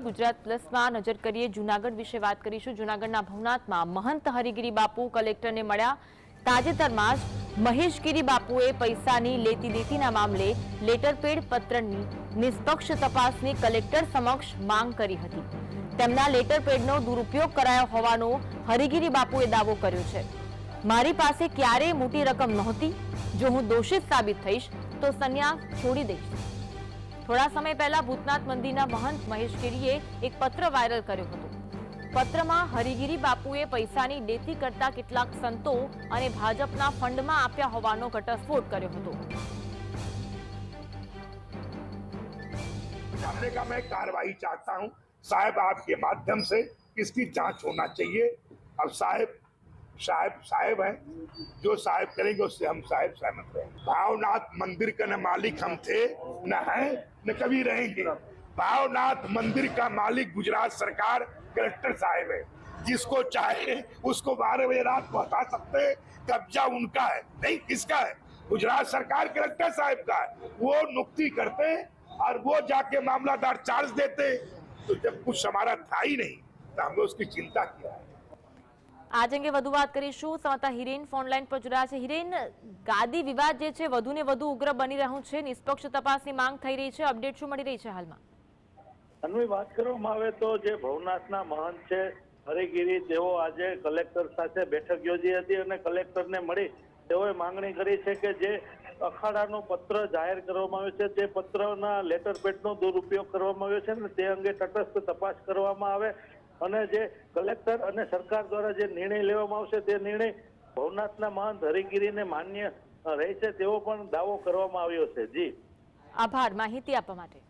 ગુજરાત પ્લસમાં નજર કરીએ, જૂનાગઢ વિશે વાત કરીશું. જૂનાગઢના ભવનાથમાં મહંત હરિગીરી બાપુ કલેક્ટરને મળ્યા. તાજેતરમાં જ મહેશગીરી બાપુએ પૈસાની લેતી દેતીના મામલે લેટરપેડ પત્રની નિષ્પક્ષ તપાસની કલેક્ટર સમક્ષ માંગ કરી હતી. તેમના લેટરપેડનો દુરુપયોગ કરાયો હોવાનો હરિગીરી બાપુએ દાવો કર્યો છે. મારી પાસે ક્યારેય મોટી રકમ નહોતી. જો હું દોષિત સાબિત થઈશ, તો સંન્યાસ છોડી દઈશ. થોડા સમય પહેલા ભૂતનાથ મંદિરના મહંત મહેશગીરીએ એક પત્ર વાયરલ કર્યો હતો પત્રમાં હરિગીરી બાપુએ પૈસાની લેતી કરતા કેટલાક સંતો અને ભાજપના ફંડમાં આપ્યા હોવાનો ઘટસ્ફોટ કર્યો હતો सामने का मैं कार्रवाई चाहता हूं साहब आपके माध्यम से इसकी जांच होना चाहिए अब साहब साहब साहब हैं जो साहब करेंगे उससे हम साहब सहमत रहेंगे भावनाथ मंदिर का न मालिक हम थे न है, न कभी रहेंगे। भावनाथ मंदिर का मालिक गुजरात सरकार कलेक्टर साहब है। जिसको चाहे उसको बारह बजे रात पहुँचा सकते कब्जा उनका है, नहीं किसका है? गुजरात सरकार कलेक्टर साहब का है। वो नुक्ति करते और वो जाके मामलादार चार्ज देते तो जब कुछ हमारा था ही नहीं तो हमने उसकी चिंता किया। है આજ અંગે વધુ વાત કરીશું. સમાતા હિરેન ફોનલાઈન પર જોડાયા છે. હિરેન, ગાદી વિવાદ જે છે વધુ ને વધુ ઉગ્ર બની રહ્યું છે. નિષ્પક્ષ તપાસની માંગ થઈ રહી છે. અપડેટ શું મળી રહી છે હાલમાં? અન્વી, વાત કરવામાં આવે તો જે ભવનાથના મહંત છે, હરિગીરી, તેઓ આજે કલેક્ટર સાથે બેઠક યોજી હતી અને કલેક્ટરને મળી તેઓએ માંગણી કરી છે કે જે અખાડાનો પત્ર જાહેર કરવામાં આવ્યો છે, તે પત્રના લેટર પેડનો દુરુપયોગ કરવામાં આવ્યો છે ને તે અંગે તટસ્થ તપાસ કરવામાં આવે. અને જે કલેક્ટર અને સરકાર દ્વારા જે નિર્ણય લેવામાં આવશે તે નિર્ણય ભવનાથના મહંત હરિગીરીને માન્ય રહેશે તેવો પણ દાવો કરવામાં આવ્યો છે. જી. આભાર. માહિતી આપવા માટે.